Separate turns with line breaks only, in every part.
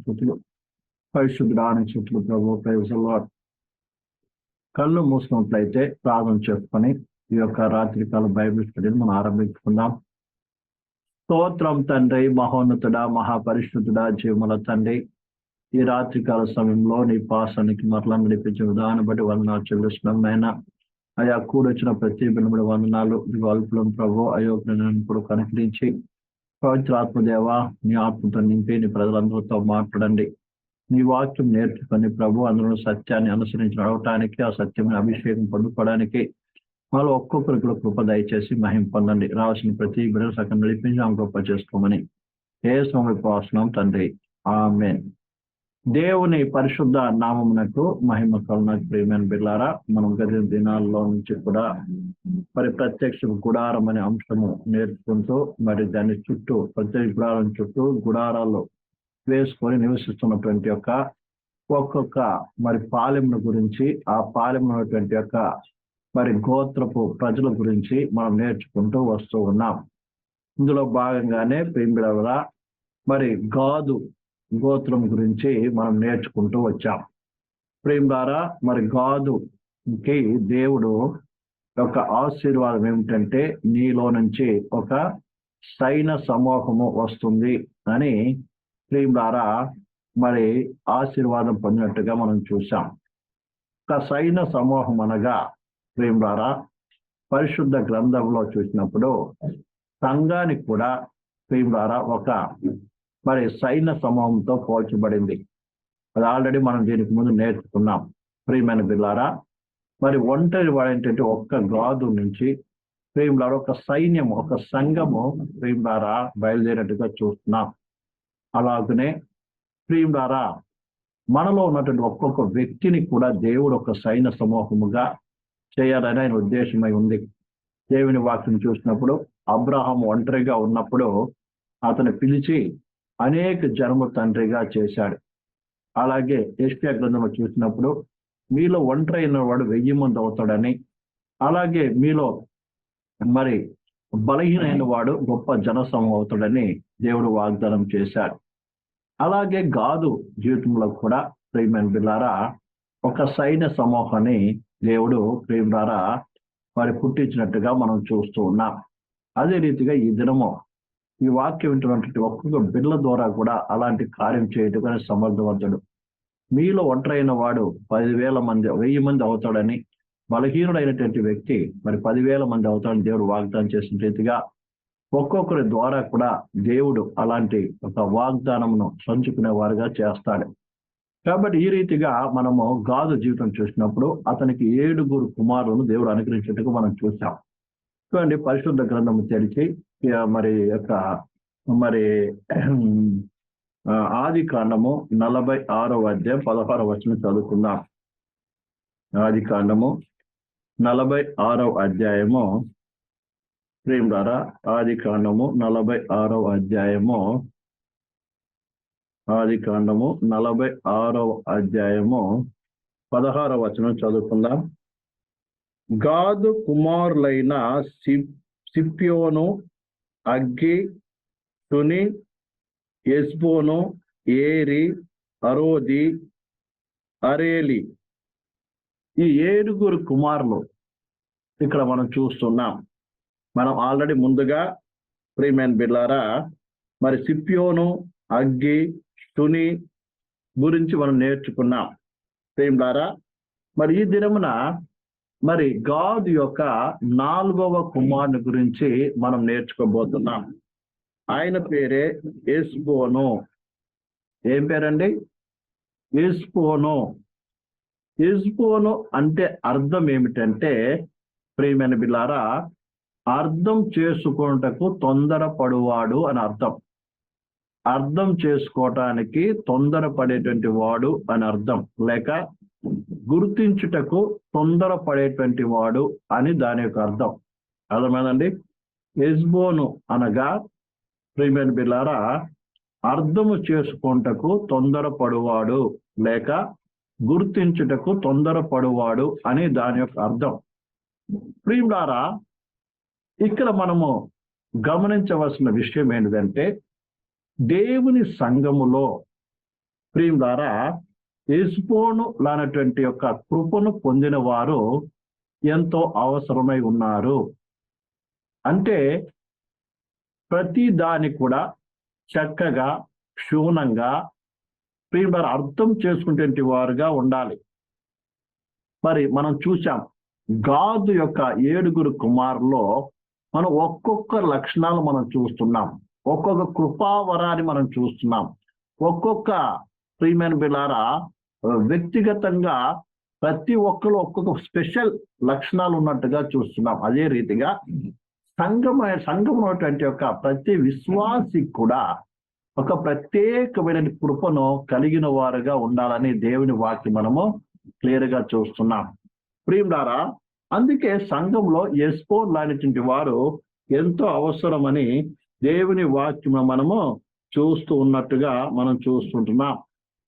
స్థుతులు పరిశుద్ధానికి స్థుతులు ప్రభు ప్రయోజనంలో కళ్ళు మూసినట్లయితే ప్రార్థన చేసుకొని ఈ యొక్క రాత్రికాల బైబిల్ స్టడీని మనం ఆరంభించుకుందాం. స్తోత్రం తండ్రి మహోన్నతుడా మహాపరిశుద్ధుడా జీవముల తండ్రి. ఈ రాత్రికాల సమయంలో నీ పాసానికి మరలా నడిపించిన విధానం బట్టి వందనాలు చెల్లిస్తున్నాం నాయన. అయా కూడొచ్చిన ప్రతి బిడ్డ వందనాలు అల్పులం ప్రభు అయోగ్యను ఇప్పుడు కనుకరించి పవిత్రాత్మదేవ నీ ఆత్మతో నింపి నీ ప్రజలందరితో మాట్లాడండి. నీ వాక్యం నేర్చుకొని ప్రభు అందులో సత్యాన్ని అనుసరించి నడవటానికి ఆ సత్యమైన అభిషేకం పొందుకోవడానికి వాళ్ళు ఒక్కొక్కరికి కూడా కృప దయచేసి మహిం పొందండి. రావాల్సిన ప్రతి బిడ్డ సగం నడిపించి ఆమె గొప్ప చేసుకోమని. ఏ సమయం తండ్రి. ఆమె దేవుని పరిశుద్ధ నామమునకు మహిమ కరుణకు ప్రియమైన బిళ్ళారా మనం గది దినాల్లో నుంచి కూడా మరి ప్రత్యక్ష గుడారం అనే అంశము నేర్చుకుంటూ మరి దాని చుట్టూ ప్రత్యక్ష గుడారం చుట్టూ గుడారాలు వేసుకొని నివసిస్తున్నటువంటి యొక్క ఒక్కొక్క మరి పాలెముల గురించి ఆ పాలెమునటువంటి యొక్క మరి గోత్రపు ప్రజల గురించి మనం నేర్చుకుంటూ వస్తూ ఉన్నాం. ఇందులో భాగంగానే ప్రేమిడవరా మరి గాదు గోత్రం గురించి మనం నేర్చుకుంటూ వచ్చాం. ప్రేమ ద్వారా మరి గాదుకి దేవుడు యొక్క ఆశీర్వాదం ఏమిటంటే నీలో నుంచి ఒక సైన సమూహము వస్తుంది అని ప్రేమ ద్వారా మరి ఆశీర్వాదం పొందినట్టుగా మనం చూసాం ఒక సైన సమూహం అనగా ప్రేమ ద్వారా పరిశుద్ధ గ్రంథంలో చూసినప్పుడు సంఘానికి కూడా ప్రేమ ద్వారా ఒక మరి సైన్య సమూహంతో పోల్చబడింది. అది ఆల్రెడీ మనం దీనికి ముందు నేర్చుకున్నాం. ప్రియమైన బిల్లారా మరి ఒంటరి వాడేంటంటే ఒక్క గాదు నుంచి ప్రేమలారా ఒక సైన్యం ఒక సంఘము ప్రేమలారా బయలుదేరినట్టుగా చూస్తున్నాం. అలాగనే ప్రియుడారా మనలో ఉన్నటువంటి ఒక్కొక్క వ్యక్తిని కూడా దేవుడు ఒక సైన్య సమూహముగా చేయాలని ఆయన ఉద్దేశమై ఉంది. దేవుని వాక్యం చూసినప్పుడు అబ్రహం ఒంటరిగా ఉన్నప్పుడు అతను పిలిచి అనేక జన్మ తండ్రిగా చేశాడు. అలాగే ఎస్పియా గ్రంథంలో చూసినప్పుడు మీలో ఒంటరి అయిన వాడు వెయ్యి మంది అవుతాడని. అలాగే మీలో మరి బలహీనైన వాడు గొప్ప జనసమూహం అవుతాడని దేవుడు వాగ్దానం చేశాడు. అలాగే గాదు జీవితంలో కూడా ప్రేమన్ బిల్లారా ఒక సైన్య సమూహాన్ని దేవుడు ప్రేమ ద్వారా మరి పుట్టించినట్టుగా మనం చూస్తూ ఉన్నాం. అదే రీతిగా ఈ దినము ఈ వాక్యం వింటున్నటువంటి ఒక్కొక్క బిడ్డల ద్వారా కూడా అలాంటి కార్యం చేయటం సమర్థవంతుడు. మీలో ఒంటరైన వాడు పదివేల మంది వెయ్యి మంది అవుతాడని బలహీనుడైనటువంటి వ్యక్తి మరి పదివేల మంది అవుతాడని దేవుడు వాగ్దానం చేసిన రీతిగా ఒక్కొక్కరి ద్వారా కూడా దేవుడు అలాంటి ఒక వాగ్దానమును సంచుకునే వారుగా చేస్తాడు. కాబట్టి ఈ రీతిగా మనము గాదు జీవితం చూసినప్పుడు అతనికి ఏడుగురు కుమారులను దేవుడు అనుగ్రహించినట్టుగా మనం చూసాం. చూడండి పరిశుద్ధ గ్రంథము తెరిచి మరి యొక్క మరి ఆది కాండము నలభై ఆరో అధ్యాయం పదహారవ వచనం చదువుకుందాం. ఆది కాండము నలభై ఆరో అధ్యాయము. ప్రేమ ద్వారా ఆది కాండము నలభై ఆరో అధ్యాయము. ఆది కాండము నలభై ఆరో అధ్యాయము. పదహార వచనం చదువుకుందాం. గాదు కుమారులైన సిప్యోను అగ్గి తుని ఎస్బోను ఏరి అరోది అరేలి. ఈ ఏడుగురు కుమారులు ఇక్కడ మనం చూస్తున్నాం. మనం ఆల్రెడీ ముందుగా ప్రీమెన్ బిల్లారా మరి సిప్యోను అగ్గి తుని గురించి మనం నేర్చుకున్నాం. ప్రేమ్లారా మరి ఈ దినమున మరి గాడ్ యొక్క నాలుగవ కుమారుని గురించి మనం నేర్చుకోబోతున్నాం. ఆయన పేరే ఎస్బోనో ఏం పేరండి? ఎస్బోను ఎస్బోను అంటే అర్థం ఏమిటంటే ప్రేమైన బిల్లారా అర్థం చేసుకున్నటకు తొందరపడువాడు అని అర్థం. అర్థం చేసుకోవటానికి తొందరపడేటువంటి వాడు అని అర్థం. లేక గుర్తించుటకు తొందరపడేటువంటి వాడు అని దాని యొక్క అర్థం. అర్థమైందండి? ఎస్బోను అనగా ప్రియమైన బిల్లారా అర్థము చేసుకుంటకు తొందరపడువాడు లేక గుర్తించుటకు తొందరపడువాడు అని దాని యొక్క అర్థం. ప్రియులారా ఇక్కడ మనము గమనించవలసిన విషయం ఏంటంటే దేవుని సంఘములో ప్రియం ద్వారా ఎస్పోను లానటువంటి యొక్క కృపను పొందిన వారు ఎంతో అవసరమై ఉన్నారు. అంటే ప్రతి దానికి కూడా చక్కగా క్షుణ్ణంగా ప్రియం అర్థం చేసుకునేటువంటి వారుగా ఉండాలి. మరి మనం చూసాం గాదు యొక్క ఏడుగురు కుమారులో మనం ఒక్కొక్క లక్షణాలు మనం చూస్తున్నాం. ఒక్కొక్క కృపావరాన్ని మనం చూస్తున్నాం. ఒక్కొక్క ప్రియమైన బిలారా వ్యక్తిగతంగా ప్రతి ఒక్కరు ఒక్కొక్క స్పెషల్ లక్షణాలు ఉన్నట్టుగా చూస్తున్నాం. అదే రీతిగా సంఘం సంఘం ఉన్నటువంటి యొక్క ప్రతి విశ్వాసి కూడా ఒక ప్రత్యేకమైన కృపను కలిగిన వారుగా ఉండాలని దేవుని వాక్యం మనము క్లియర్గా చూస్తున్నాం. ప్రియుడారా అందుకే సంఘంలో ఎస్పో లాంటి వారు ఎంతో అవసరమని దేవుని వాక్యం మనము చూస్తూ ఉన్నట్టుగా మనం చూస్తుంటున్నాం.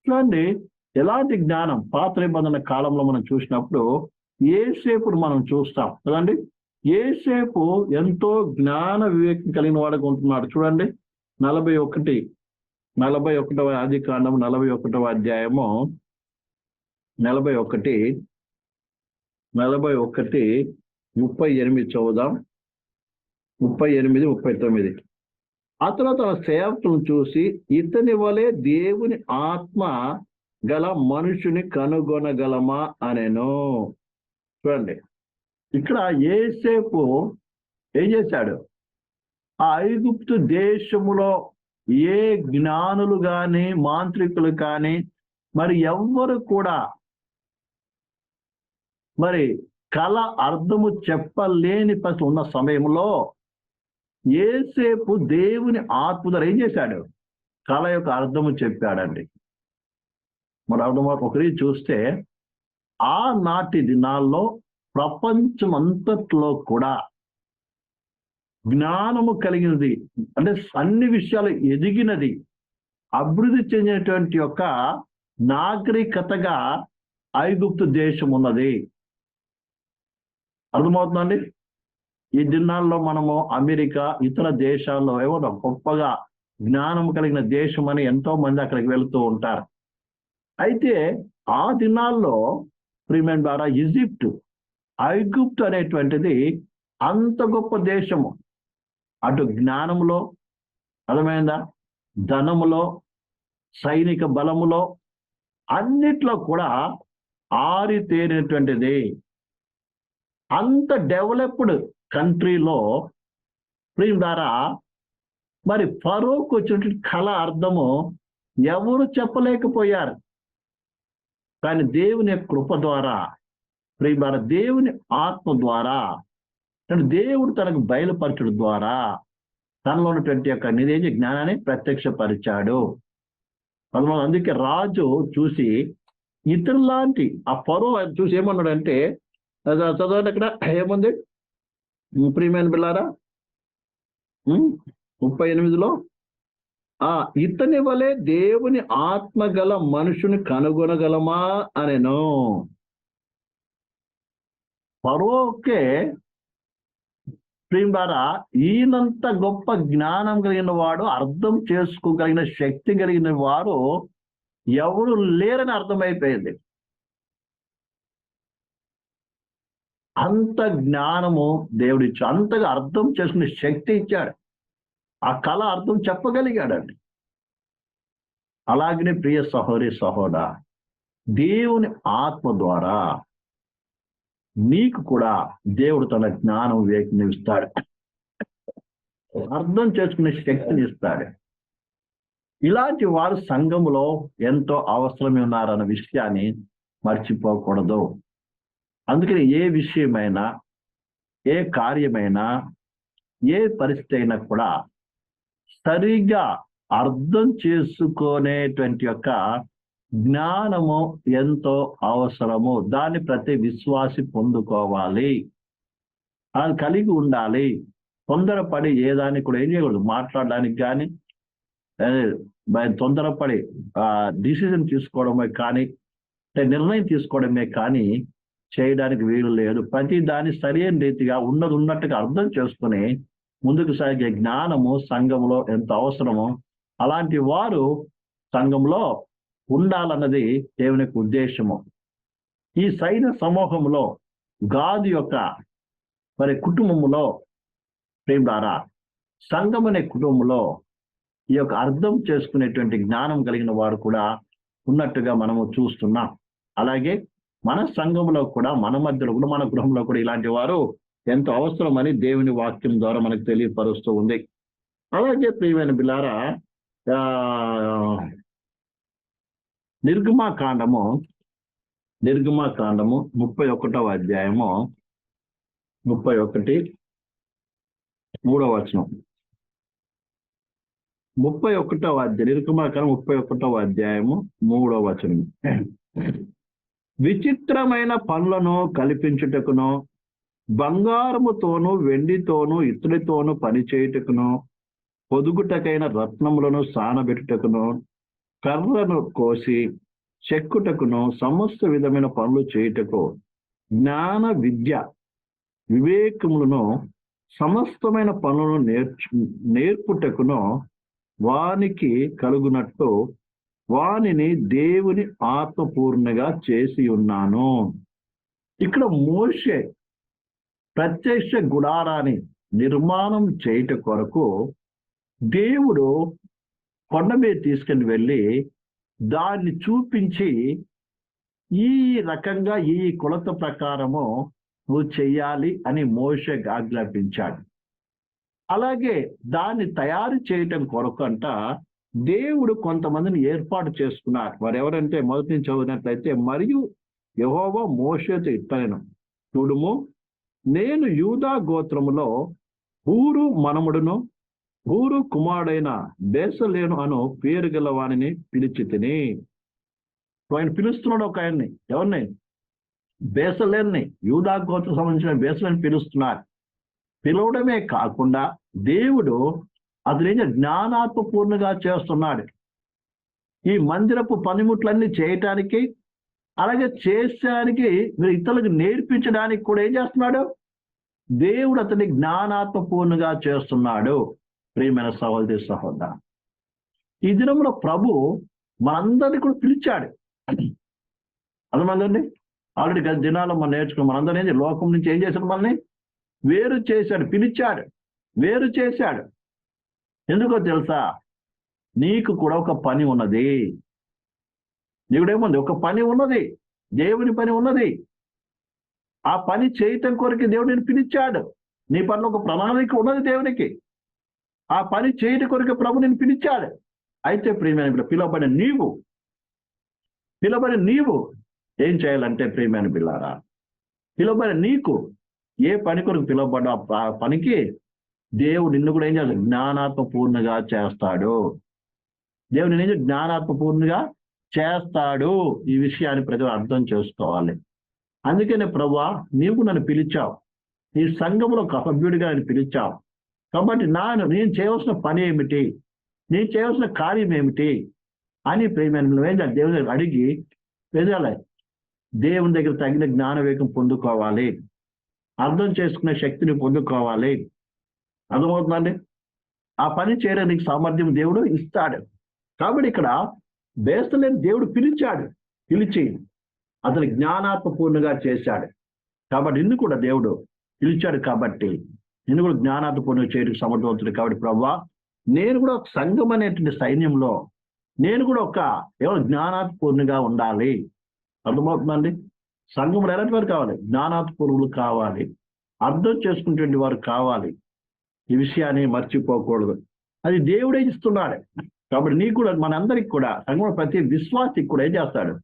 చూడండి ఎలాంటి జ్ఞానం పాత నిబంధన కాలంలో మనం చూసినప్పుడు ఏసేపుడు మనం చూస్తాం. కదండి? ఏసేపు ఎంతో జ్ఞాన వివేకం కలిగిన వాడుగా ఉంటున్నాడు. చూడండి నలభై ఒకటి నలభై ఒకటవ ఆది నలభై ఒకటవ అధ్యాయము. నలభై ఒకటి నలభై ఒకటి ముప్పై ఎనిమిది చదువుదాం. ముప్పై ఎనిమిది ముప్పై తొమ్మిది. అతను తన సేవకులను చూసి ఇతని వలె దేవుని ఆత్మ గల మనుషుని కనుగొనగలమా అనేను. చూడండి ఇక్కడ ఏసేపు ఏం చేశాడు? ఆ ఐగుప్తు దేశములో ఏ జ్ఞానులు కానీ మాంత్రికులు కానీ మరి ఎవ్వరు కూడా మరి కళ అర్థము చెప్పలేని పసి ఉన్న సమయంలో ఏసేపు దేవుని ఆత్మధర ఏం చేశాడు? కళ యొక్క అర్థము చెప్పాడండి. మరి అర్థం ఒకరి చూస్తే ఆ నాటి దినాల్లో ప్రపంచం అంతట్లో కూడా జ్ఞానము కలిగినది అంటే అన్ని విషయాలు ఎదిగినది అభివృద్ధి చెందినటువంటి యొక్క నాగరికతగా ఐగుప్తు దేశం ఉన్నది. అర్థమవుతుందండి? ఈ దినాల్లో మనము అమెరికా ఇతర దేశాల్లో ఏమో గొప్పగా జ్ఞానం కలిగిన దేశం అని ఎంతో మంది అక్కడికి వెళుతూ ఉంటారు. అయితే ఆ దినాల్లో ప్రిమెంట్ ద్వారా ఈజిప్ట్ ఐగుప్తు అనేటువంటిది అంత గొప్ప దేశము. అటు జ్ఞానములో అర్థమైందా? ధనములో సైనిక బలములో అన్నిట్లో కూడా ఆరితేరినటువంటిది అంత డెవలప్డ్ కంట్రీలో ప్రియం ద్వారా మరి ఫరోకు వచ్చినటువంటి కళ అర్థము ఎవరు చెప్పలేకపోయారు. కానీ దేవుని కృప ద్వారా ప్రియ దేవుని ఆత్మ ద్వారా అంటే దేవుడు తనకు బయలుపరచడం ద్వారా తనలో ఉన్నటువంటి యొక్క నిదేజ జ్ఞానాన్ని ప్రత్యక్షపరిచాడు. అందుకే రాజు చూసి ఇతరులాంటి ఆ పరో చూసి ఏమన్నాడంటే చదవండి అక్కడ ఏముంది? ప్రియమైన బిల్లారా ముప్పై ఎనిమిదిలో ఆ ఇతని వలె దేవుని ఆత్మ గల మనుషుని కనుగొనగలమా అనేను. పరోకే ప్రియులారా ఈయనంత గొప్ప జ్ఞానం కలిగిన వాడు అర్థం చేసుకోగలిగిన శక్తి కలిగిన వారు ఎవరు లేరని అర్థమైపోయింది. అంత జ్ఞానము దేవుడిచ్చు అంతగా అర్థం చేసుకునే శక్తి ఇచ్చాడు. ఆ కళ అర్థం చెప్పగలిగాడండి. అలాగనే ప్రియ సహోరి సహోడ దేవుని ఆత్మ ద్వారా నీకు కూడా దేవుడు తన జ్ఞానం వివేకం ఇస్తాడు అర్థం చేసుకునే శక్తిని ఇస్తాడు. ఇలాంటి వారు సంఘములో ఎంతో అవసరమే ఉన్నారన్న విషయాన్ని మర్చిపోకూడదు. అందుకని ఏ విషయమైనా ఏ కార్యమైనా ఏ పరిస్థితి అయినా కూడా సరిగా అర్థం చేసుకునేటువంటి యొక్క జ్ఞానము ఎంతో అవసరము. దాన్ని ప్రతి విశ్వాసి పొందుకోవాలి. అది కలిగి ఉండాలి. తొందరపడి ఏ కూడా ఏం చేయకూడదు. మాట్లాడడానికి కానీ తొందరపడి డిసిజన్ తీసుకోవడమే కానీ నిర్ణయం తీసుకోవడమే కానీ చేయడానికి వీలు లేదు. ప్రతి దాని సరైన రీతిగా ఉన్నది ఉన్నట్టుగా అర్థం చేసుకుని ముందుకు సాగే జ్ఞానము సంఘంలో ఎంత అవసరమో అలాంటి వారు సంఘంలో ఉండాలన్నది దేవుని యొక్క ఉద్దేశము. ఈ సైన్య సమూహంలో గాదు యొక్క మరి కుటుంబములో ప్రేమదారా సంఘం అనే కుటుంబంలో ఈ యొక్క అర్థం చేసుకునేటువంటి జ్ఞానం కలిగిన వారు కూడా ఉన్నట్టుగా మనము చూస్తున్నాం. అలాగే మన సంఘంలో కూడా మన మధ్యలో కూడా మన గృహంలో కూడా ఇలాంటి వారు ఎంతో అవసరమని దేవుని వాక్యం ద్వారా మనకు తెలియపరుస్తూ ఉంది. అలాగే ప్రియమైన బిలారా ఆ, నిర్గమా కాండము నిర్గమా కాండము ముప్పై ఒకటవ అధ్యాయము ముప్పై ఒకటి మూడవ వచనం. ముప్పై ఒకటవ అధ్యాయం నిర్గమాకాండం ముప్పై ఒకటవ అధ్యాయము మూడవ వచనం. విచిత్రమైన పనులను కల్పించుటకును బంగారముతోను వెండితోను ఇతడితోనూ పనిచేయుటకును పొదుగుటకైన రత్నములను సానబెట్టుటకును కర్రను కోసి చెక్కుటకును సమస్త విధమైన పనులు చేయుటకు జ్ఞాన విద్య వివేకములను సమస్తమైన పనులను నేర్చు నేర్పుటకును వానికి కలుగునట్టు వానిని దేవుని ఆత్మపూర్ణగా చేసి ఉన్నాను ఇక్కడ మోషే ప్రత్యక్ష గుడారాన్ని నిర్మాణం చేయుట కొరకు దేవుడు కొండ మీద తీసుకుని వెళ్ళి దాన్ని చూపించి ఈ రకంగా ఈ కొలత ప్రకారము నువ్వు చెయ్యాలి అని మోష ఆజ్ఞాపించాడు. అలాగే దాన్ని తయారు చేయటం కొరకు అంట దేవుడు కొంతమందిని ఏర్పాటు చేసుకున్నారు. వారు ఎవరంటే మొదటి నుంచి చదివినట్లయితే మరియు యహోవో మోషతో ఇత్తనను. చూడుము నేను యూదా గోత్రములో ఊరు మనముడును ఊరు కుమారుడైన బేసలేను అను పేరు గల వాణిని పిలిచి తిని ఆయన పిలుస్తున్నాడు ఒక ఆయన్ని. ఎవరిని? బేసలేన్ని. యూదా గోత్రం సంబంధించిన బేసలేని పిలుస్తున్నారు. పిలవడమే కాకుండా దేవుడు అతని జ్ఞానాత్మపూర్ణగా చేస్తున్నాడు. ఈ మందిరపు పనిముట్లన్నీ చేయటానికి అలాగే చేసానికి మీరు ఇతరులకు నేర్పించడానికి కూడా ఏం చేస్తున్నాడు? దేవుడు అతని జ్ఞానాత్మపూర్ణగా చేస్తున్నాడు. ప్రియమైన సహోదరి సహోదర ఈ దినంలో ప్రభు మనందరినీ కూడా పిలిచాడు. అర్థమైందండి? ఆల్రెడీ గత దినాలు మనం నేర్చుకున్నాం మనందరం ఏంటి లోకం నుంచి ఏం చేశాడు మనల్ని? వేరు చేశాడు పిలిచాడు వేరు చేశాడు. ఎందుకో తెలుసా? నీకు కూడా ఒక పని ఉన్నది. నీకుడేముంది ఒక పని ఉన్నది. దేవుని పని ఉన్నది. ఆ పని చేయటం కొరకు దేవుడు నేను పిలిచాడు. నీ పనిలో ఒక ప్రణాళిక ఉన్నది దేవునికి. ఆ పని చేయటి కొరకు ప్రభు నేను పిలిచాడు. అయితే ప్రియమైన బిడ్డ, పిలువబడిన నీవు పిలువబడిన నీవు ఏం చేయాలంటే ప్రియమైన బిల్లారా పిలువబడిన నీకు ఏ పని కొరకు పిలువబడ్డ ఆ పనికి దేవుడు నిన్ను కూడా ఏం చేస్తాడు? జ్ఞానాత్మ పూర్ణగా చేస్తాడు. దేవుడు నిన్ను జ్ఞానాత్మ పూర్ణగా చేస్తాడు. ఈ విషయాన్ని ప్రజలు అర్థం చేసుకోవాలి. అందుకనే ప్రభా నీవు నన్ను పిలిచావు. నీ సంఘంలో ఒక సభ్యుడిగా నేను పిలిచావు. కాబట్టి నాను నేను చేయవలసిన పని ఏమిటి? నేను చేయవలసిన కార్యం ఏమిటి? అని ప్రేమ దేవుని దగ్గర అడిగి ఎదగాలి దేవుని దగ్గర తగిన జ్ఞానవేగం పొందుకోవాలి. అర్థం చేసుకునే శక్తిని పొందుకోవాలి. అర్థమవుతుందండి? ఆ పని చేయడానికి సామర్థ్యం దేవుడు ఇస్తాడు. కాబట్టి ఇక్కడ బేస్తలేని దేవుడు పిలిచాడు. పిలిచి అతను జ్ఞానాత్మపూర్ణగా చేశాడు. కాబట్టి ఇందు కూడా దేవుడు పిలిచాడు కాబట్టి నేను కూడా జ్ఞానాత్మపూర్ణంగా చేయడానికి సమర్థవంతుడు కాబట్టి ప్రభావ నేను కూడా ఒక సంఘం అనేటువంటి సైన్యంలో నేను కూడా ఒక ఎవరు జ్ఞానాత్పూర్ణిగా ఉండాలి. అర్థమవుతుందండి సంఘంలో ఎలాంటి వారు కావాలి? జ్ఞానాత్పూర్వులు కావాలి. అర్థం చేసుకునేటువంటి వారు కావాలి. ఈ విషయాన్ని మర్చిపోకూడదు. అది దేవుడే ఇస్తున్నాడు. కాబట్టి నీకు కూడా మనందరికి కూడా సంఘంలో ప్రతి విశ్వాసికి కూడా ఏం చేస్తాడు?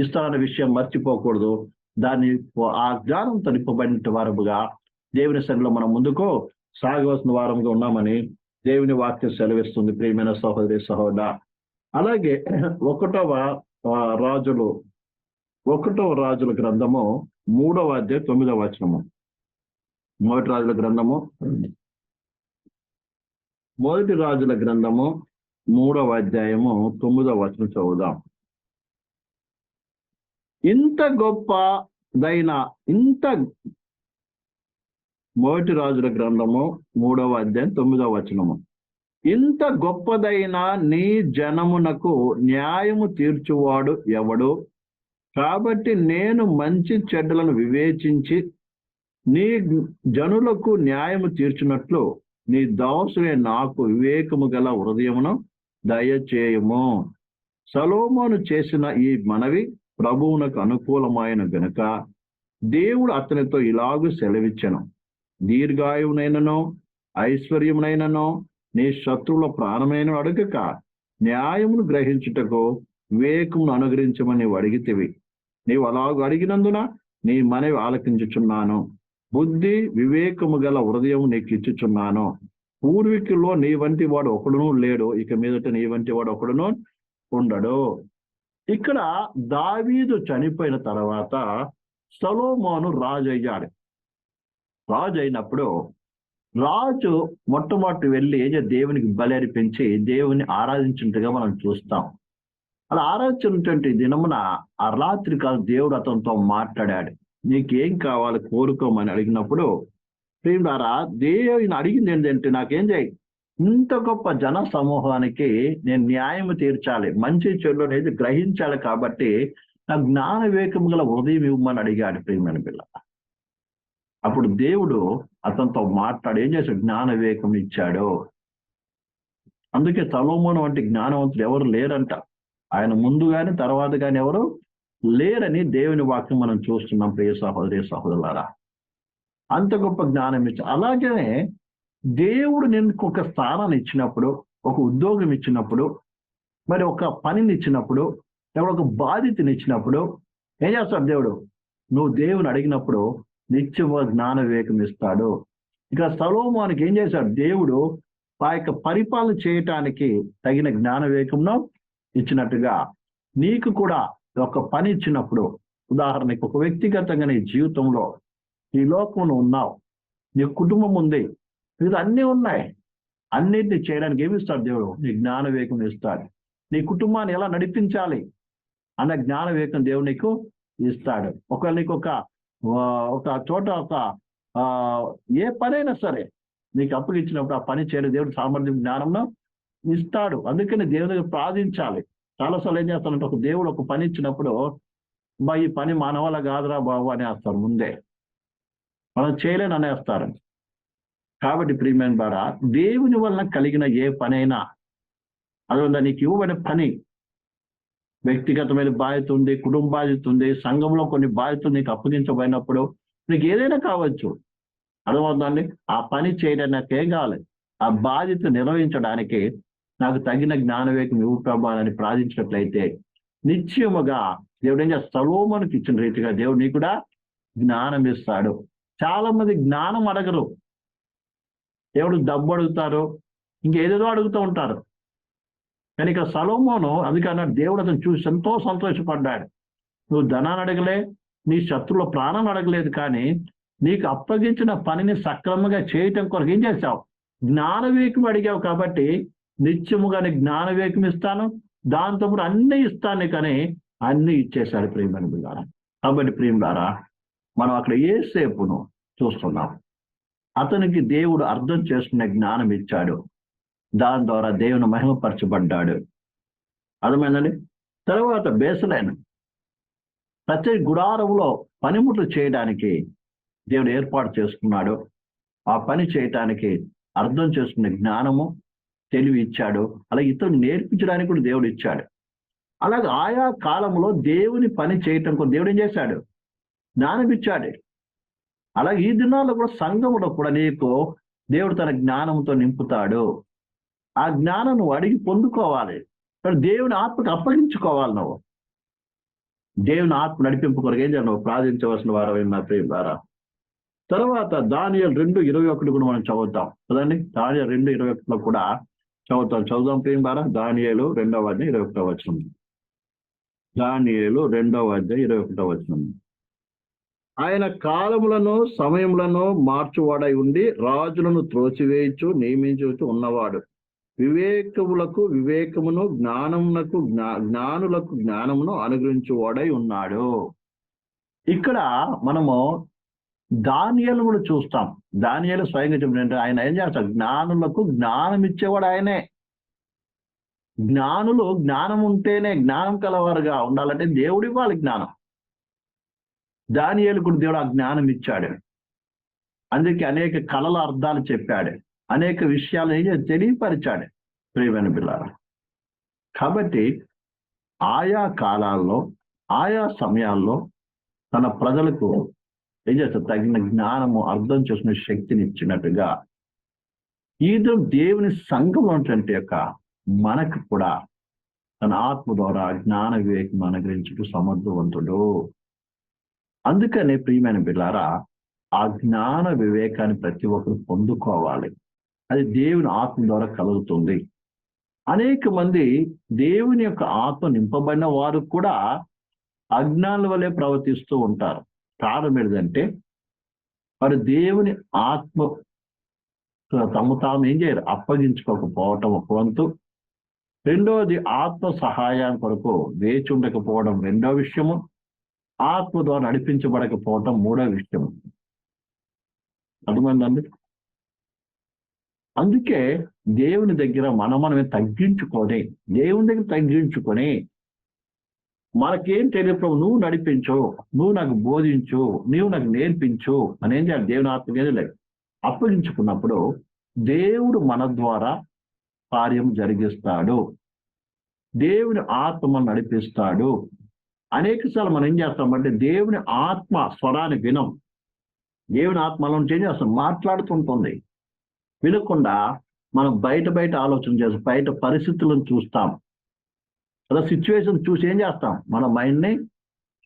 ఇస్తాడన్న విషయం మర్చిపోకూడదు. దాన్ని ఆ జ్ఞానం నింపబడిన వారముగా దేవుని సన్నిలో మనం ముందుకు సాగవలసిన వారంగా ఉన్నామని దేవుని వాక్యం సెలవిస్తుంది. ప్రియమైన సహోదరి సహోద అలాగే ఒకటవ రాజులు ఒకటవ రాజుల గ్రంథము మూడవ అధ్యాయం తొమ్మిదవ వచనము. మొదటి రాజుల గ్రంథము మొదటి రాజుల గ్రంథము మూడవ అధ్యాయము తొమ్మిదవ వచనం చదువుదాం. ఇంత గొప్పదైన ఇంత మొదటి రాజుల గ్రంథము మూడవ అధ్యాయం తొమ్మిదవ వచనము. ఇంత గొప్పదైన నీ జనమునకు న్యాయము తీర్చువాడు ఎవడు? కాబట్టి నేను మంచి చెడ్డలను వివేచించి నీ జనులకు న్యాయము తీర్చినట్లు నీ దాసులే నాకు వివేకము గల హృదయమును దయచేయము. సలోమోను చేసిన ఈ మనవి ప్రభువునకు అనుకూలమైన గనుక. దేవుడు అతనితో ఇలాగూ సెలవిచ్చను. దీర్ఘాయువునైనను ఐశ్వర్యమునైనను నీ శత్రువుల ప్రాణమైన అడుగక న్యాయమును గ్రహించుటకు వివేకమును అనుగ్రహించమని అడిగితేవి. అడిగితివి నీవు అలాగూ అడిగినందున నీ మనవి ఆలకించుచున్నాను. బుద్ధి వివేకము గల హృదయం నీకు ఇచ్చుచున్నాను పూర్వీకుల్లో నీ వంటి వాడు ఒకడును లేడు. ఇక మీదట నీ వంటి వాడు ఒకడును ఉండడు. ఇక్కడ దావీదు చనిపోయిన తర్వాత సలోమోను రాజు అయ్యాడు రాజు అయినప్పుడు రాజు మొట్టమొదటి వెళ్ళి దేవునికి బలి అర్పించి దేవుని ఆరాధించినట్టుగా మనం చూస్తాం. అలా ఆరాధించినటువంటి దినమున ఆ రాత్రి కాదు దేవుడు అతనితో మాట్లాడాడు. నీకేం కావాలి కోరుకోమని అడిగినప్పుడు ప్రియులారా దేవుని అడిగింది ఏంటంటే నాకేం చేయి? ఇంత గొప్ప జన సమూహానికి నేను న్యాయం తీర్చాలి మంచి చెడు అనేది గ్రహించాలి కాబట్టి నా జ్ఞాన వివేకం గల హృదయం ఇవ్వమని అడిగాడు ప్రియమైన పిల్ల అప్పుడు దేవుడు అతనితో మాట్లాడి ఏం చేశాడు? జ్ఞాన వివేకం ఇచ్చాడు. అందుకే తలోమోను వంటి జ్ఞానవంతులు ఎవరు లేరంట. ఆయన ముందు కానీ తర్వాత కానీ ఎవరు లేరని దేవుని వాక్యం మనం చూస్తున్నాం ప్రియ సహోదరి సహోదరులారా. అంత గొప్ప జ్ఞానం ఇచ్చి అలాగే దేవుడు నేను ఒక స్థానాన్ని ఇచ్చినప్పుడు ఒక ఉద్యోగం ఇచ్చినప్పుడు మరి ఒక పనిని ఇచ్చినప్పుడు లేదా ఒక బాధ్యతని ఇచ్చినప్పుడు ఏం చేస్తాడు దేవుడు? నువ్వు దేవుని అడిగినప్పుడు నిత్యము జ్ఞాన వివేకం ఇస్తాడు. ఇక సలోమానికి ఏం చేశాడు? దేవుడు ఆ యొక్క పరిపాలన చేయటానికి తగిన జ్ఞాన వివేకంను ఇచ్చినట్టుగా నీకు కూడా ఒక పని ఇచ్చినప్పుడు ఉదాహరణకి ఒక వ్యక్తిగతంగా నీ జీవితంలో ఈ లోకంలో ఉన్నావు. నీ కుటుంబం ఉంది. ఇది అన్నీ ఉన్నాయి. అన్నిటిని చేయడానికి ఏమి ఇస్తాడు దేవుడు? నీ జ్ఞాన వివేకం ఇస్తాడు. నీ కుటుంబాన్ని ఎలా నడిపించాలి? అన్న జ్ఞాన వివేకం దేవుడు నీకు ఇస్తాడు. ఒకవేళ నీకు ఒక ఒక చోట ఒక ఆ ఏ పనైనా సరే నీకు అప్పగించినప్పుడు ఆ పని చేయడం దేవుడు సామర్థ్యం జ్ఞానంలో ఇస్తాడు. అందుకని దేవుని ప్రార్థించాలి. చాలాసార్లు ఏం చేస్తారంటే ఒక దేవుడు ఒక పని ఇచ్చినప్పుడు బా ఈ పని మానవాళ్ళ కాదురా బాబు అనేస్తారు ముందే. మనం చేయలేని అనేస్తారు. కాబట్టి ప్రియమైన ద్వారా దేవుని వలన కలిగిన ఏ పనైనా అదే నీకు ఇవ్వబడిన పని వ్యక్తిగతమైన బాధ్యత ఉంది కుటుంబ బాధ్యత ఉంది సంఘంలో కొన్ని బాధ్యతలు నీకు అప్పగించబడినప్పుడు నీకు ఏదైనా కావచ్చు. అర్థమవుతుందండి? ఆ పని చేయడానికి నాకేం కావాలి. ఆ బాధ్యత నిర్వహించడానికి నాకు తగిన జ్ఞానవేకం ఇవ్వు ప్రభా అని ప్రార్థించినట్లయితే నిశ్చయముగా దేవుడు ఏం చేస్తాడు? సలోమనికి ఇచ్చిన రీతిగా దేవుడు నీకు కూడా జ్ఞానం ఇస్తాడు. చాలా మంది జ్ఞానం అడగరు. దేవుడు డబ్బు అడుగుతారు? ఇంకేదేదో అడుగుతూ ఉంటారు. కానీ ఇక సలోమోను అందుకన్నాడు దేవుడు అతను చూసి ఎంతో సంతోషపడ్డాడు. నువ్వు ధనాన్ని అడగలే నీ శత్రువుల ప్రాణం అడగలేదు కానీ నీకు అప్పగించిన పనిని సక్రమంగా చేయటం కొరకు ఏం చేశావు? జ్ఞానవేకం అడిగావు కాబట్టి నిత్యముగా నీకు జ్ఞానవేకం ఇస్తాను దాంతో పాటు అన్ని ఇస్తాను కానీ అన్ని ఇచ్చేశాడు ప్రేమని బిల్లారా కాబట్టి ప్రేమలారా మనం అక్కడ ఏ సేపును చూస్తున్నాం. అతనికి దేవుడు అర్థం చేసుకునే జ్ఞానం ఇచ్చాడు. దాని ద్వారా దేవుని మహిమపరచబడ్డాడు. అర్థమైందండి? తర్వాత బేసలైన ప్రతి గుడారంలో పనిముట్లు చేయడానికి దేవుడు ఏర్పాటు చేసుకున్నాడు. ఆ పని చేయటానికి అర్థం చేసుకునే జ్ఞానము తెలివి ఇచ్చాడు. అలాగే ఇతరులు నేర్పించడానికి కూడా దేవుడు ఇచ్చాడు. అలాగే ఆయా కాలంలో దేవుని పని చేయటం కూడా దేవుడు ఏం చేశాడు? జ్ఞానం ఇచ్చాడు. అలాగే ఈ దినాల్లో కూడా సంఘంలో కూడా నీకు దేవుడు తన జ్ఞానంతో నింపుతాడు. ఆ జ్ఞానం నువ్వు అడిగి పొందుకోవాలి. దేవుని ఆత్మకు అప్పగించుకోవాలి నువ్వు. దేవుని ఆత్మ నడిపింపు కొరకు ఏం చేయాలి నువ్వు? ప్రార్థించవలసిన వారు నా ప్రేమ ద్వారా. తర్వాత దానియల్ రెండు ఇరవై ఒకటి కూడా మనం చదువుతాం. కదండి? దానియల్ రెండు ఇరవై ఒకటిలో కూడా చదువుతాం. చదువుదాం ప్రేమ ద్వారా. దానియలు రెండవ అధ్యాయం ఇరవై ఒకటో వచనం. దానియలు రెండవ అధ్యాయం ఇరవై ఒకటో వచనం. ఆయన కాలములను సమయములను మార్చువాడై ఉండి రాజులను త్రోచివేయచ్చు నియమించవచ్చు ఉన్నవాడు. వివేకములకు వివేకమును జ్ఞానమునకు జ్ఞానులకు జ్ఞానమును అనుగ్రహించువాడై ఉన్నాడు. ఇక్కడ మనము దానియలు కూడా చూస్తాం. దానియలు స్వయంగా చెప్పినట్టు ఆయన ఏం చేస్తాడు? జ్ఞానులకు జ్ఞానం ఇచ్చేవాడు ఆయనే. జ్ఞానులు జ్ఞానం ఉంటేనే జ్ఞానం కలవారుగా ఉండాలంటే దేవుడు ఇవ్వాలి జ్ఞానం. దానియేలు కూడా దేవుడు ఆ జ్ఞానం ఇచ్చాడు. అందుకే అనేక కళల అర్థాలు చెప్పాడు. అనేక విషయాలు తెలియపరిచాడు ప్రియమైన పిల్లలు కాబట్టి ఆయా కాలాల్లో ఆయా సమయాల్లో తన ప్రజలకు ఏం చేస్తారు తగిన జ్ఞానము అర్థం చేసుకునే శక్తిని ఇచ్చినట్టుగా ఈదో దేవుని సంఘం అంటే యొక్క మనకు కూడా తన ఆత్మ ద్వారా జ్ఞాన వివేకం అనుగ్రహించుటూ సమర్థవంతుడు. అందుకనే ప్రియమైన బిల్లారా ఆ జ్ఞాన వివేకాన్ని ప్రతి ఒక్కరు పొందుకోవాలి. అది దేవుని ఆత్మ ద్వారా కలుగుతుంది. అనేక మంది దేవుని యొక్క ఆత్మ నింపబడిన వారు కూడా అజ్ఞానుల వలె ప్రవర్తిస్తూ ఉంటారు. కారణం ఏంటంటే వారు దేవుని ఆత్మ తమ తాము ఏం చేయరు అప్పగించుకోకపోవటం ఒక వంతు. రెండవది ఆత్మ సహాయం కొరకు వేచి ఉండకపోవడం రెండో విషయము. ఆత్మ ద్వారా నడిపించబడకపోవటం మూడో విషయము. అర్థమైందండి? అందుకే దేవుని దగ్గర మనం మనమే తగ్గించుకొని దేవుని దగ్గర తగ్గించుకొని మనకేం తెలియదు నువ్వు నడిపించు నువ్వు నాకు బోధించు నువ్వు నాకు నేర్పించు అని ఏం చేయాలి? దేవుని ఆత్మ ఏది లేదు. అప్పగించుకున్నప్పుడు దేవుడు మన ద్వారా కార్యం జరిగిస్తాడు. దేవుని ఆత్మ నడిపిస్తాడు. అనేక సార్లు మనం ఏం చేస్తామంటే దేవుని ఆత్మ స్వరాన్ని వినం. దేవుని ఆత్మలో ఏం చేస్తాం? మాట్లాడుతుంటుంది. వినకుండా మనం బయట బయట ఆలోచన చేస్తాం బయట పరిస్థితులను చూస్తాం. అలా సిచ్యువేషన్ చూసి ఏం చేస్తాం? మన మైండ్ని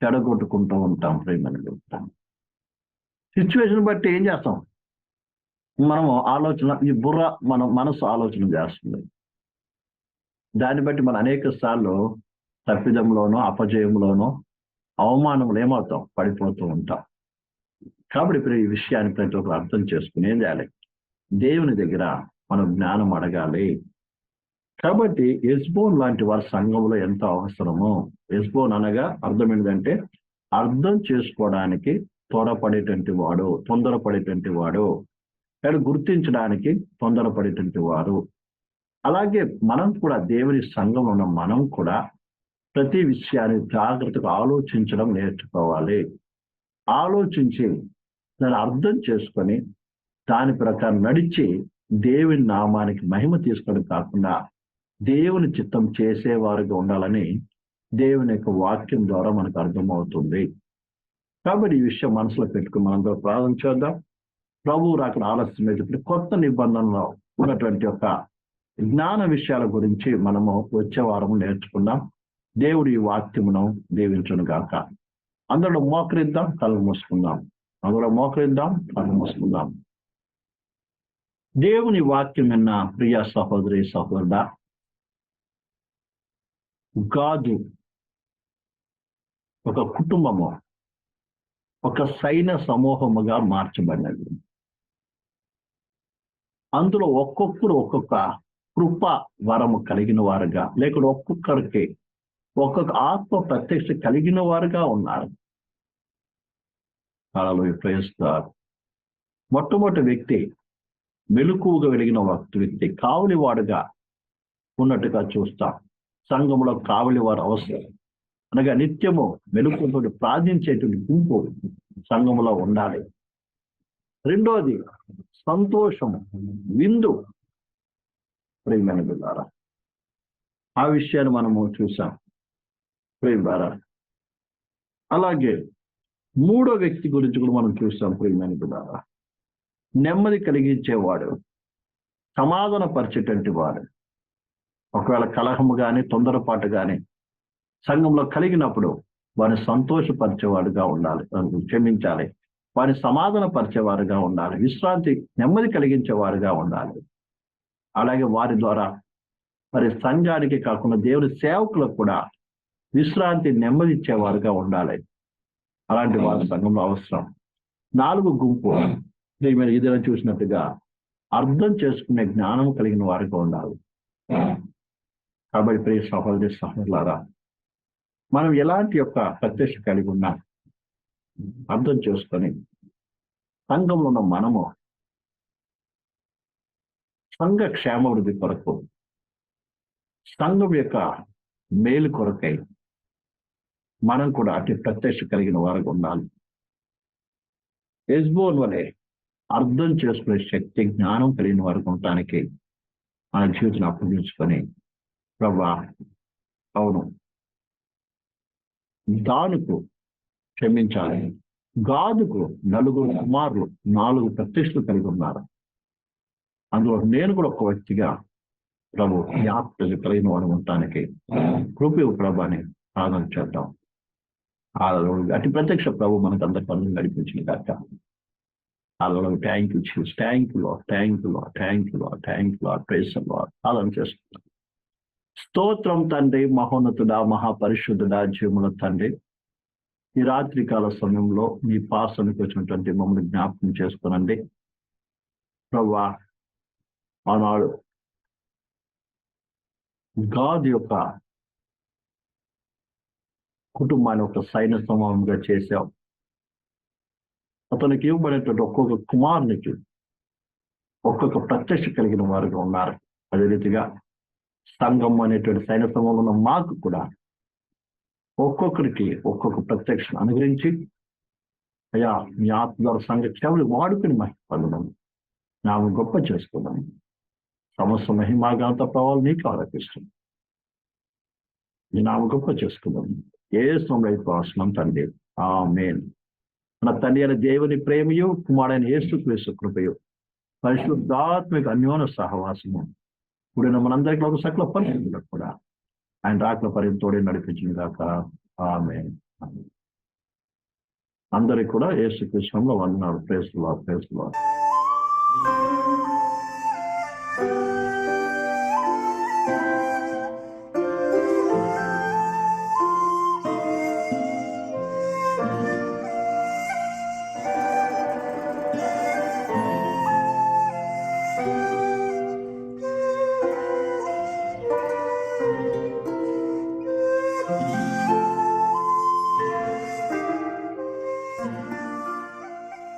చెడగొట్టుకుంటూ ఉంటాం ప్రేమని చెప్తాం. సిచ్యువేషన్ బట్టి ఏం చేస్తాం? మనము ఆలోచన ఈ బుర్ర మన మనసు ఆలోచన చేస్తుంది. దాన్ని బట్టి మనం అనేక సార్లు తప్పిదంలోనో అపజయంలోనో అవమానంలో ఏమవుతాం? పడిపోతూ ఉంటాం. కాబట్టి ఇప్పుడు ఈ విషయాన్ని ప్రతి ఒక్కరు అర్థం చేసుకుని ఏం చేయాలి దేవుని దగ్గర మనం జ్ఞానం అడగాలి. కాబట్టి ఎస్బోన్ లాంటి వారి సంఘంలో ఎంత అవసరము ఎస్బోన్ అనగా అర్థం ఏంటంటే అర్థం చేసుకోవడానికి త్వరపడేటువంటి వాడు తొందరపడేటువంటి వాడు. కానీ గుర్తించడానికి తొందరపడేటువంటి వారు. అలాగే మనం కూడా దేవుని సంఘం ఉన్న మనం కూడా ప్రతి విషయాన్ని జాగ్రత్తగా ఆలోచించడం నేర్చుకోవాలి. ఆలోచించి దాన్ని అర్థం చేసుకొని దాని ప్రకారం నడిచి దేవుని నామానికి మహిమ తీసుకోవడం కాకుండా దేవుని చిత్తం చేసేవారుగా ఉండాలని దేవుని యొక్క వాక్యం ద్వారా మనకు అర్థమవుతుంది. కాబట్టి ఈ విషయం మనసులో పెట్టుకుని మనందరూ ప్రార్థన చేద్దాం. ప్రభువు రాకడ ఆలస్యం అయితే కొత్త నిబంధనలో ఉన్నటువంటి యొక్క జ్ఞాన విషయాల గురించి మనము వచ్చే వారం నేర్చుకుందాం. దేవుడి ఈ వాక్యమును దీవించను గాక. అందరూ మోకరిద్దాం కళ్ళు మూసుకుందాం. అందరూ మోకరిద్దాం కళ్ళు మూసుకుందాం. దేవుని వాక్యం విన్న ప్రియ సహోదరి సహోదర గాదు ఒక కుటుంబము ఒక సైన్య సమూహముగా మార్చబడినది. అందులో ఒక్కొక్కరు ఒక్కొక్క కృప వరము కలిగిన వారుగా లేకుంటే ఒక్కొక్కరికి ఒక్కొక్క ఆత్మ ప్రత్యక్ష కలిగిన వారుగా ఉన్నారు. అలా ప్రయత్నిస్తారు మొట్టమొదటి వ్యక్తి మెలుకువగా వెలిగిన ఒక వ్యక్తి కావలివాడుగా ఉన్నట్టుగా చూస్తాం. సంఘంలో కావలి వారు అవసరం. అనగా నిత్యము మెలుకుతో ప్రార్థించేటువంటి గుంపు సంఘంలో ఉండాలి. రెండోది సంతోషం విందు. ప్రేమైన బిల్లారా ఆ విషయాన్ని మనము చూసాం ప్రేమారా అలాగే మూడో వ్యక్తి గురించి కూడా మనం చూసాం ప్రేమైన బిల్లారా నెమ్మది కలిగించేవాడు సమాధాన పరిచేటువంటి వాడు. ఒకవేళ కలహము కానీ తొందరపాటు కానీ సంఘంలో కలిగినప్పుడు వారిని సంతోషపరిచేవాడుగా ఉండాలి క్షమించాలి. వారిని సమాధాన పరిచేవారుగా ఉండాలి. విశ్రాంతి నెమ్మది కలిగించేవారుగా ఉండాలి. అలాగే వారి ద్వారా మరి సంఘానికి కాకుండా దేవుని సేవకులకు కూడా విశ్రాంతి నెమ్మది ఇచ్చేవారుగా ఉండాలి. అలాంటి వారి సంఘంలో అవసరం. నాలుగు గుంపు. మీరు ఇదిలో చూసినట్టుగా అర్థం చేసుకునే జ్ఞానం కలిగిన వారిగా ఉండాలి. కాబట్టి ప్రియ సహోదరి సహోదరులారా మనం ఎలాంటి యొక్క ప్రత్యక్ష కలిగి ఉన్నా అర్థం చేసుకొని సంఘంలో ఉన్న మనము సంఘ క్షేమాభివృద్ధి కొరకు సంఘం యొక్క మేలు కొరకై మనం కూడా అతి ప్రత్యక్ష కలిగిన వారికి ఉండాలి. ఎస్బోన్ వలె అర్థం చేసుకునే శక్తి జ్ఞానం కలిగిన వారికి ఉండటానికి మన జీవితం అప్పగించుకొని ప్రభా అవును. దానుకు క్షమించాలి. గాదుకు నలుగురు కుమారులు నాలుగు ప్రతిష్టలు కలిగి ఉన్నారు. అందులో నేను కూడా ఒక వ్యక్తిగా ప్రభు జ్ఞాపకలు కలిగిన వాడు ఉండటానికి కృపి ప్రభాని ప్రార్థన చేద్దాం. అటు అతి ప్రత్యక్ష ప్రభు మనకు అందరి పనులు నడిపించింది కాక Hallelujah. Thank you, Jesus. Thank you, Lord. Thank you, Lord. Thank you, Lord. Thank you, Lord. Praise the Lord. Hallelujah. చేస్తున్నాం స్తోత్రం తండ్రి మహోన్నతుడ మహాపరిశుద్ధుడ జీవుల తండ్రి ఈ రాత్రి కాల సమయంలో మీ పాసనికి వచ్చినటువంటి మమ్మల్ని జ్ఞాపకం చేసుకోనండి ప్రవ్వా ఆనాడు గాడ్ యొక్క కుటుంబాన్ని ఒక సైన్య సమూహంగా చేశావు అతనికి ఇవ్వబడినటువంటి ఒక్కొక్క కుమారునికి ఒక్కొక్క ప్రత్యక్ష కలిగిన వారుగా ఉన్నారు. అదే రీతిగా సంఘం అనేటువంటి సైన్య సంఘంలో ఉన్న మాకు కూడా ఒక్కొక్కరికి ఒక్కొక్క ప్రత్యక్ష అనుగ్రహించి అయ్యా మీ ఆత్మధార సంఘ కేవలు వాడుకుని మహిపడడం నాకు గొప్ప చేసుకున్నాను సమస్త మహిమాగాంత ప్రభావాలు నీకు ఆరోపిస్తుంది మీ నామ గొప్ప చేసుకున్నాం ఏ సమయంలో అవసరం తండ్రి ఆ మెయిన్ మన తండ్రి అయిన దేవుని ప్రేమయు కుమారుడైన యేసు క్రీస్తు కృపయు. పరిశుద్ధాత్మిక అన్యోన సహవాసము. ఇప్పుడు మనందరికీ ఒక సకల పరిశుద్ధులకు కూడా. ఆయన రాకల పరితోడే నడిపించింది కాక ఆమె అందరికి కూడా ఏసు కృష్ణంలో వందనాలు. ప్రేసులు ప్రేసులు